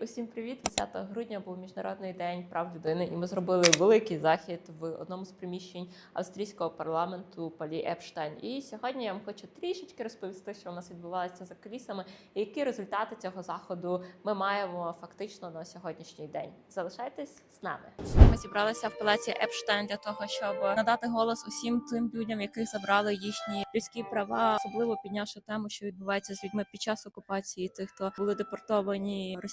Усім привіт! 10 грудня був міжнародний день прав людини, і ми зробили великий захід в одному з приміщень австрійського парламенту Палі Епштайн. І сьогодні я вам хочу трішечки розповісти, що у нас відбувалося за кулісами, і які результати цього заходу ми маємо фактично на сьогоднішній день. Залишайтесь з нами. Ми зібралися в палаці Епштайн для того, щоб надати голос усім тим людям, яких забрали їхні людські права, особливо піднявши тему, що відбувається з людьми під час окупації, тих, хто були депортовані в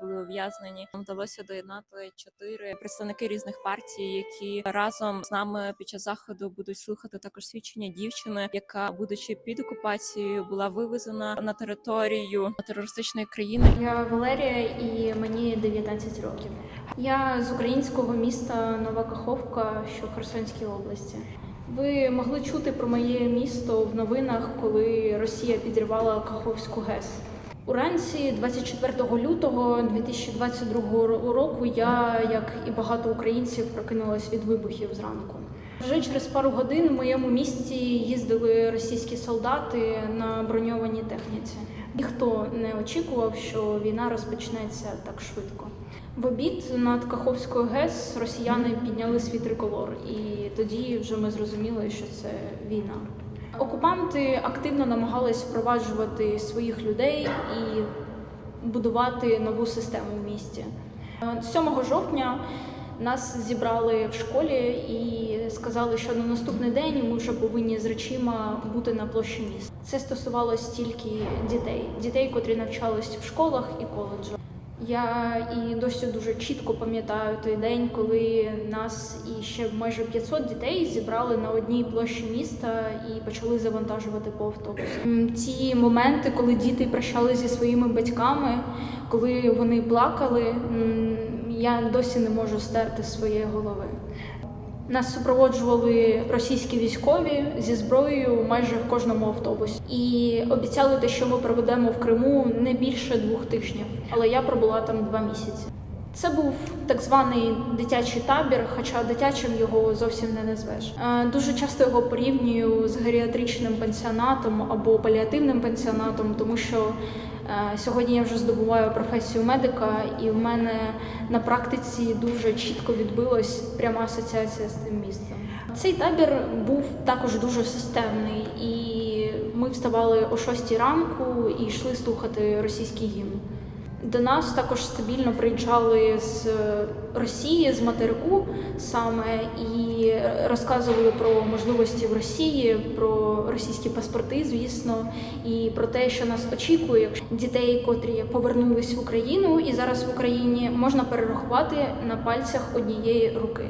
Були ув'язнені. Нам вдалося доєднати чотири представники різних партій, які разом з нами під час заходу будуть слухати також свідчення дівчини, яка, будучи під окупацією, була вивезена на територію терористичної країни. Я Валерія і мені 19 років. Я з українського міста Нова Каховка, що в Херсонській області. Ви могли чути про моє місто в новинах, коли Росія підірвала Каховську ГЕС. Уранці 24 лютого 2022 року я, як і багато українців, прокинулась від вибухів зранку. Вже через пару годин в моєму місті їздили російські солдати на броньованій техніці. Ніхто не очікував, що війна розпочнеться так швидко. В обід над Каховською ГЕС росіяни підняли свій триколор, і тоді вже ми зрозуміли, що це війна. Окупанти активно намагались впроваджувати своїх людей і будувати нову систему в місті. Е, 7 жовтня нас зібрали в школі і сказали, що на наступний день ми вже повинні з речима бути на площі міста. Це стосувалось тільки дітей, дітей, котрі навчались в школах і коледжах. Я і досі дуже чітко пам'ятаю той день, коли нас і ще майже 500 дітей зібрали на одній площі міста і почали завантажувати по автобусу. Ці моменти, коли діти прощали зі своїми батьками, коли вони плакали, я досі не можу стерти з своєї голови. Нас супроводжували російські військові зі зброєю майже в кожному автобусі і обіцяли те, що ми проведемо в Криму не більше двох тижнів. Але я пробула там два місяці. Це був так званий дитячий табір, хоча дитячим його зовсім не назвеш. Е, Дуже часто його порівнюю з геріатричним пансіонатом або паліативним пансіонатом, тому що е, сьогодні я вже здобуваю професію медика, і в мене на практиці дуже чітко відбилась пряма асоціація з цим місцем. Цей табір був також дуже системний, і ми вставали о 6 ранку і йшли слухати російський гімн. До нас також стабільно приїжджали з Росії, з материку саме і розказували про можливості в Росії, про російські паспорти, звісно, і про те, що нас очікує. Дітей, котрі повернулись в Україну і зараз в Україні, можна перерахувати на пальцях однієї руки.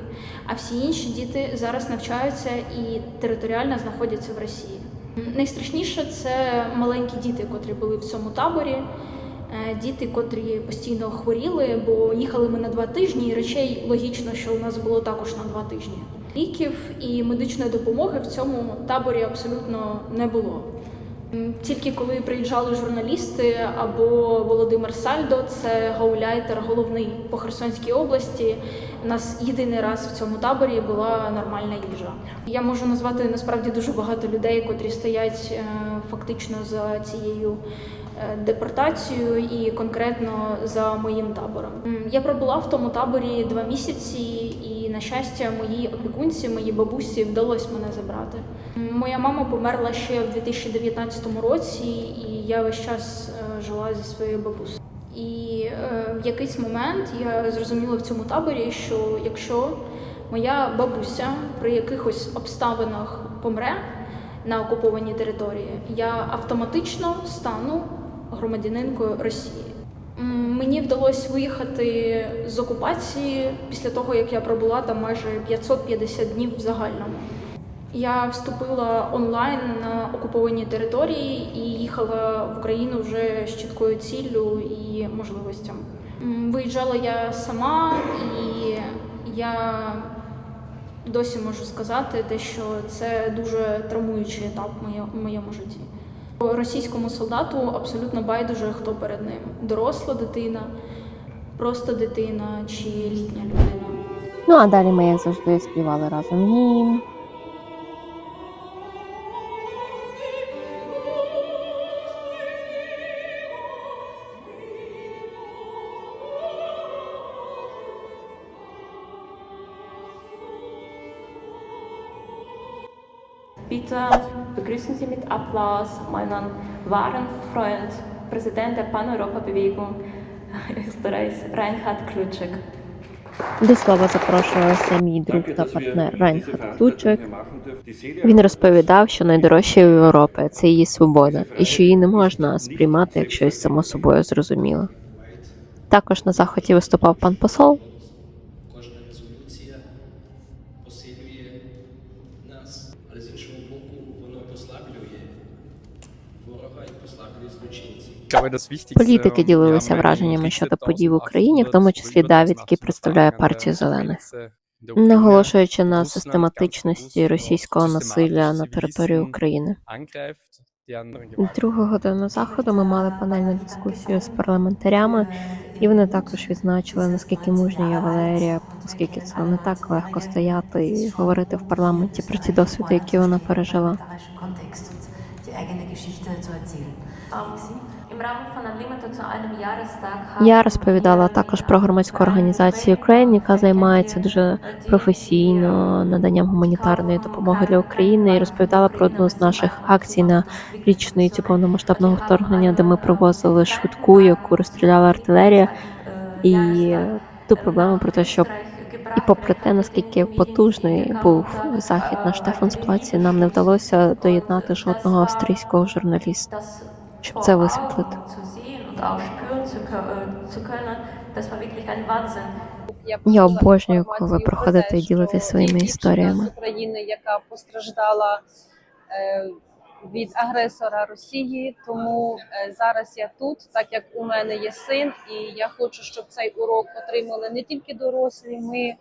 А всі інші діти зараз навчаються і територіально знаходяться в Росії. Найстрашніше це маленькі діти, котрі були в цьому таборі. Е, Діти, котрі постійно хворіли, бо їхали ми на два тижні, і речей логічно, що у нас було також на два тижні. Ліків і медичної допомоги в цьому таборі абсолютно не було. Тільки коли приїжджали журналісти або Володимир Сальдо, це гауляйтер головний по Херсонській області. У нас єдиний раз в цьому таборі була нормальна їжа. Я можу назвати насправді дуже багато людей, котрі стоять е, фактично за цією е, депортацією і конкретно за моїм табором. Я пробула в тому таборі два місяці, і на щастя, моїй опікунці, моїй бабусі вдалося мене забрати. Моя мама померла ще в 2019 році, і я весь час е, жила зі своєю бабусею. І е, в якийсь момент я зрозуміла в цьому таборі, що якщо моя бабуся при якихось обставинах помре на окупованій території, я автоматично стану громадянинкою Росії. Мені вдалося виїхати з окупації після того, як я пробула там майже 550 днів в загальному. Я вступила онлайн на окуповані території і їхала в Україну вже з чіткою ціллю і можливостями. Виїжджала я сама, і я досі можу сказати те, що це дуже травмуючий етап в моєму житті. Російському солдату абсолютно байдуже, хто перед ним доросла дитина, просто дитина чи літня людина. Ну а далі ми, як завжди, співали разом. Bitte begrüßen Sie mit Applaus meinen wahren Freund, Präsident der Pan-Europa-Bewegung, Österreichs, Reinhard Klutschek. До слова запрошувався мій друг та партнер Райнхард Тучек. Він розповідав, що найдорожче у Європи це її свобода, і що її не можна сприймати як щось само собою зрозуміле. Також на заході виступав пан посол. Але з іншого боку, воно послаблює ворога і послаблює злочинців. Політики ділилися враженнями щодо подій в Україні, в тому числі Давід, який представляє партію зелених, наголошуючи на систематичності російського насилля на території України. Другу годину заходу ми мали панельну дискусію з парламентарями, і вони також відзначили, наскільки мужня є Валерія, оскільки це не так легко стояти і говорити в парламенті про ті досвіди, які вона пережила. Я розповідала також про громадську організацію Ukraine, яка займається дуже професійно наданням гуманітарної допомоги для України, і розповідала про одну з наших акцій на річницю повномасштабного вторгнення, де ми привозили швидку, яку розстріляла артилерія, і ту проблему про те, що і попри те, наскільки потужний був захід на Штефансплаці, нам не вдалося доєднати жодного австрійського журналіста. Щоб це висвітлити. Я обожнюю, коли ви приходите і ділитесь своїми історіями. з України, яка постраждала е, від агресора Росії. Тому е, зараз я тут, так як у мене є син, і я хочу, щоб цей урок отримали не тільки дорослі, ми,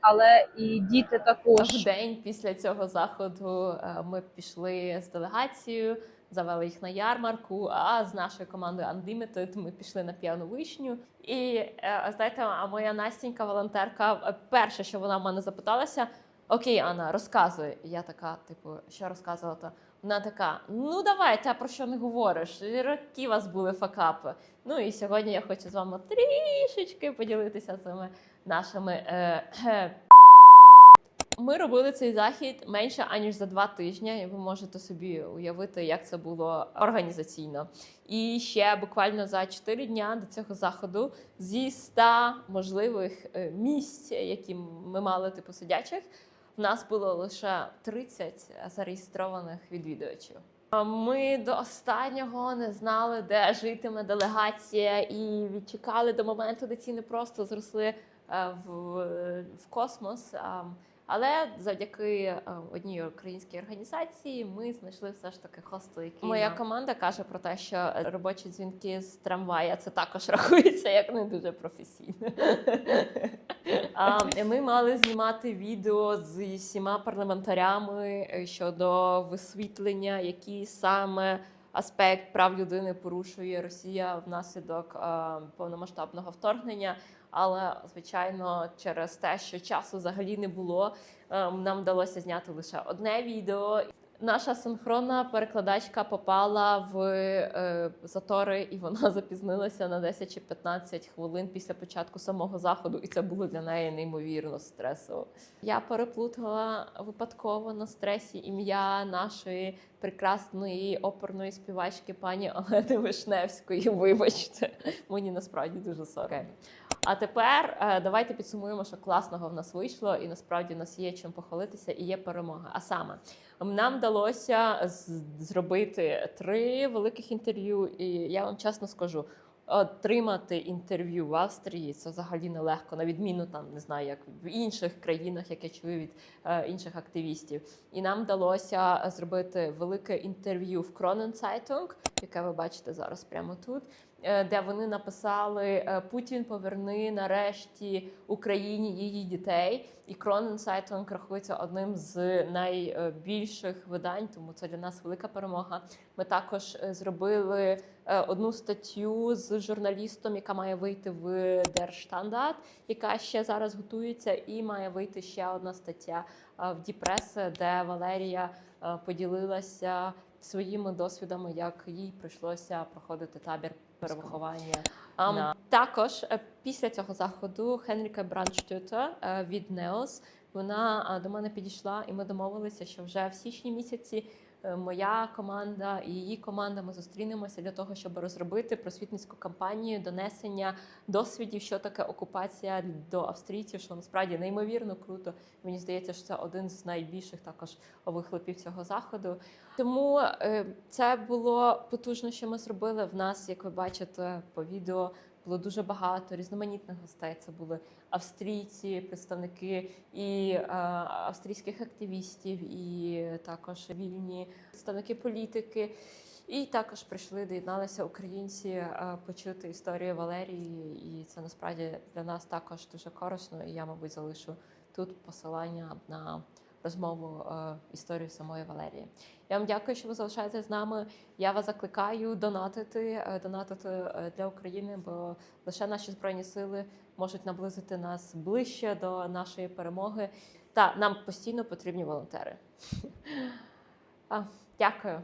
але і діти також. В день після цього заходу е, ми пішли з делегацією, завели їх на ярмарку. А з нашою командою Unlimited ми пішли на п'яну вишню. І е, знаєте, а моя Настінька, волонтерка, перше, що вона в мене запиталася: Окей, Анна, розказуй. Я така, типу, що розказувати? Вона така: ну давай, та про що не говориш? Роки у вас були факапи. Ну і сьогодні я хочу з вами трішечки поділитися цими нашими. Е, ми робили цей захід менше аніж за два тижні, і ви можете собі уявити, як це було організаційно. І ще буквально за 4 дня до цього заходу зі 100 можливих е, місць, які ми мали типу сидячих, в нас було лише 30 зареєстрованих відвідувачів. Ми до останнього не знали, де житиме делегація, і відчекали до моменту, де ціни просто зросли е, в, в космос. Але завдяки е, одній українській організації ми знайшли все ж таки хостел, який моя команда каже про те, що робочі дзвінки з трамвая це також рахується як не дуже професійно. А, Ми мали знімати відео з всіма парламентарями е, щодо висвітлення, які саме аспект прав людини порушує Росія внаслідок е, повномасштабного вторгнення. Але звичайно, через те, що часу взагалі не було, е, нам вдалося зняти лише одне відео. Наша синхронна перекладачка попала в е, затори, і вона запізнилася на 10 чи 15 хвилин після початку самого заходу, і це було для неї неймовірно стресово. Я переплутала випадково на стресі ім'я нашої прекрасної оперної співачки пані Олени Вишневської. Вибачте, мені насправді дуже соромно. А тепер е, давайте підсумуємо, що класного в нас вийшло, і насправді в нас є чим похвалитися і є перемога. А саме нам вдалося зробити три великих інтерв'ю, і я вам чесно скажу. Отримати інтерв'ю в Австрії це взагалі нелегко, на відміну там не знаю, як в інших країнах, як я чую від е, інших активістів. І нам вдалося зробити велике інтерв'ю в Кроненцайтунг, яке ви бачите зараз прямо тут, де вони написали е, Путін поверни нарешті Україні її дітей. І Кроненцайтунг рахується одним з найбільших видань, тому це для нас велика перемога. Ми також е, зробили е, одну статтю з журналістом, яка має вийти в Держштандарт, яка ще зараз готується, і має вийти ще одна стаття е, в Діпреси, де Валерія е, поділилася своїми досвідами, як їй прийшлося проходити табір перевиховання. Ам, Також е, після цього заходу Хенріка Бранштюта е, від Неос Вона до мене підійшла, і ми домовилися, що вже в січні місяці е, моя команда і її команда ми зустрінемося для того, щоб розробити просвітницьку кампанію донесення досвідів, що таке окупація до австрійців, що насправді неймовірно круто. Мені здається, що це один з найбільших також вихлопів цього заходу. Тому е, це було потужно, що ми зробили. В нас, як ви бачите, по відео було дуже багато різноманітних гостей. Це були австрійці, представники і е, австрійських активістів, і також вільні представники політики. І також прийшли, доєдналися українці е, почути історію Валерії, і це насправді для нас також дуже корисно. І я, мабуть, залишу тут посилання на розмову е, історію самої Валерії. Я вам дякую, що ви залишаєтеся з нами. Я вас закликаю донатити, е, донатити е, для України, бо лише наші збройні сили можуть наблизити нас ближче до нашої перемоги. Та нам постійно потрібні волонтери. Дякую.